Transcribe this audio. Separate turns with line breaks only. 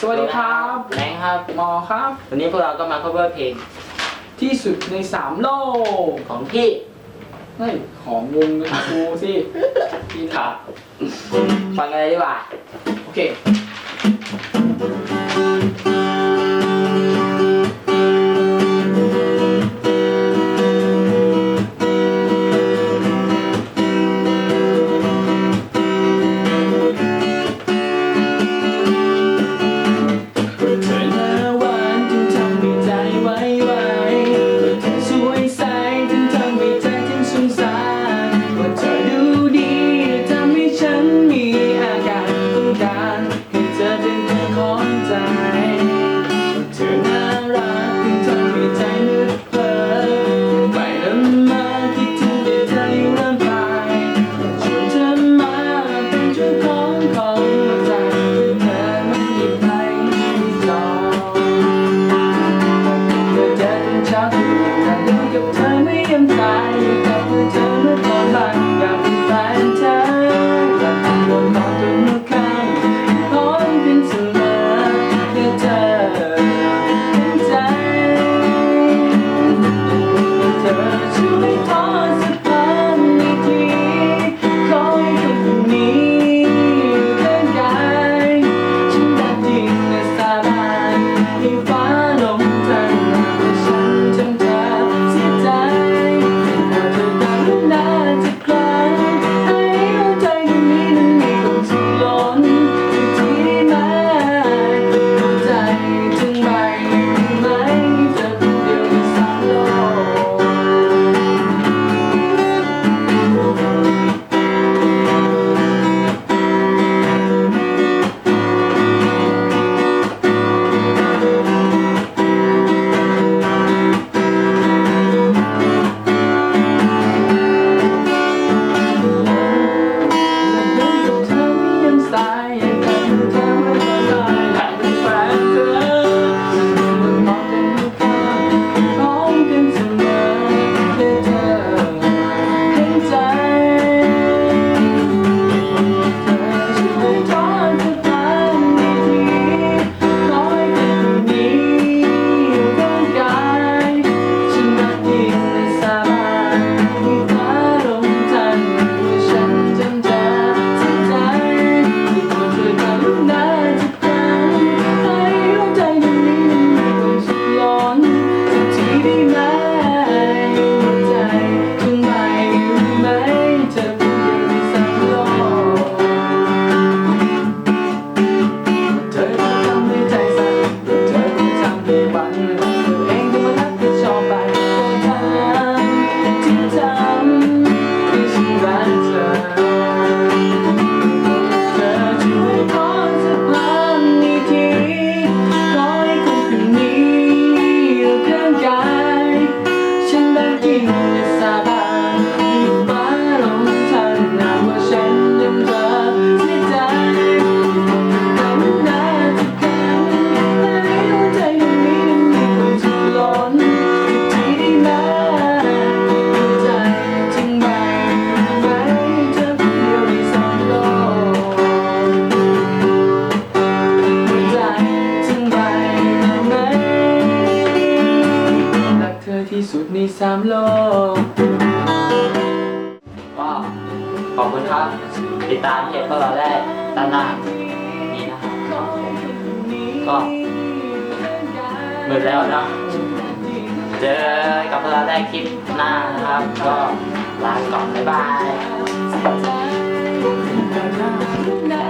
สวัสดีครับ
แบงครับ
มอครับ
วันนี้พวกเราก็มา cover เพลง
ที่สุดในสามโลก
ของพี่
เฮ้ยของวงกูสิพี่
ครับฟัง
อะไรดีกว่า โอเค Amen. ามโลกก็
ขอบคุณครับ ติดตามเทปพอกเราได้ด้านหนานี้นะครับก็หมดแล้วนะเจอกับพวกเราได้คลิปหน้านะครับ ก็ลาก่อนบ๊ายบาย